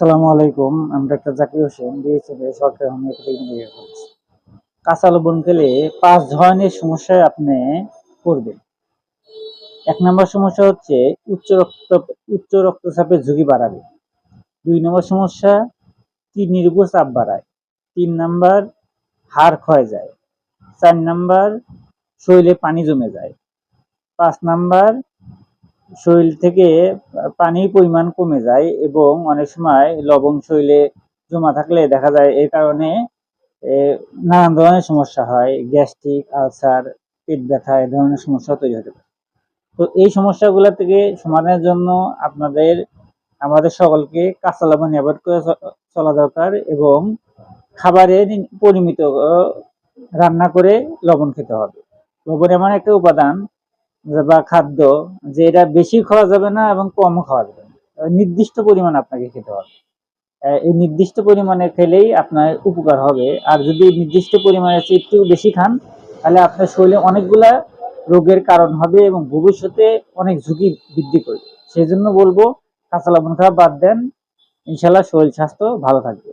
আসসালামু আলাইকুম, আমি ডাক্তার জাকির হোসেন বিএসএফ সরকারি হোমিওপ্যাথি মেডিকেল কলেজ কাঁচা লবণ খেলে পাঁচ ধরনের সমস্যায় আপনি পড়বেন। এক নম্বর সমস্যা হচ্ছে উচ্চ রক্ত, উচ্চ রক্তচাপের ঝুঁকি বাড়াবে। দুই নম্বর সমস্যা, কিডনির উপর চাপ বাড়ায়। তিন নাম্বার, হাড় ক্ষয় যায়। চার নাম্বার, শরীরে পানি জমে যায়। পাঁচ নাম্বার, শরীর থেকে পানির পরিমাণ কমে যায় এবং অনেক সময় লবণ শরীরে জমা থাকলে দেখা যায় এই কারণে এ, নানান ধরনের সমস্যা হয়। গ্যাস্ট্রিক আলসার পেট ব্যথা এই ধরনের সমস্যা তৈরি হতে পারে। তো এই সমস্যাগুলো থেকে সমাধানের জন্য আপনাদের আমাদের সকলকে কাঁচা লবণ অ্যাভয়েড করে চলা দরকার এবং খাবারে পরিমিত রান্না করে লবণ খেতে হবে। লবণ এমন একটা উপাদান বা খাদ্য, যে এটা বেশি খাওয়া যাবে না এবং কম খাওয়া যাবে না। নির্দিষ্ট পরিমাণ আপনাকে খেতে হবে। এই নির্দিষ্ট পরিমাণে খেলেই আপনার উপকার হবে। আর যদি নির্দিষ্ট পরিমাণে একটু বেশি খান, তাহলে আপনার শরীরে অনেকগুলা রোগের কারণ হবে এবং ভবিষ্যতে অনেক ঝুঁকি বৃদ্ধি করবে। সেই জন্য বলব, কাঁচা লবণ খাওয়া বাদ দেন। ইনশাল্লাহ শরীর স্বাস্থ্য ভালো থাকবে।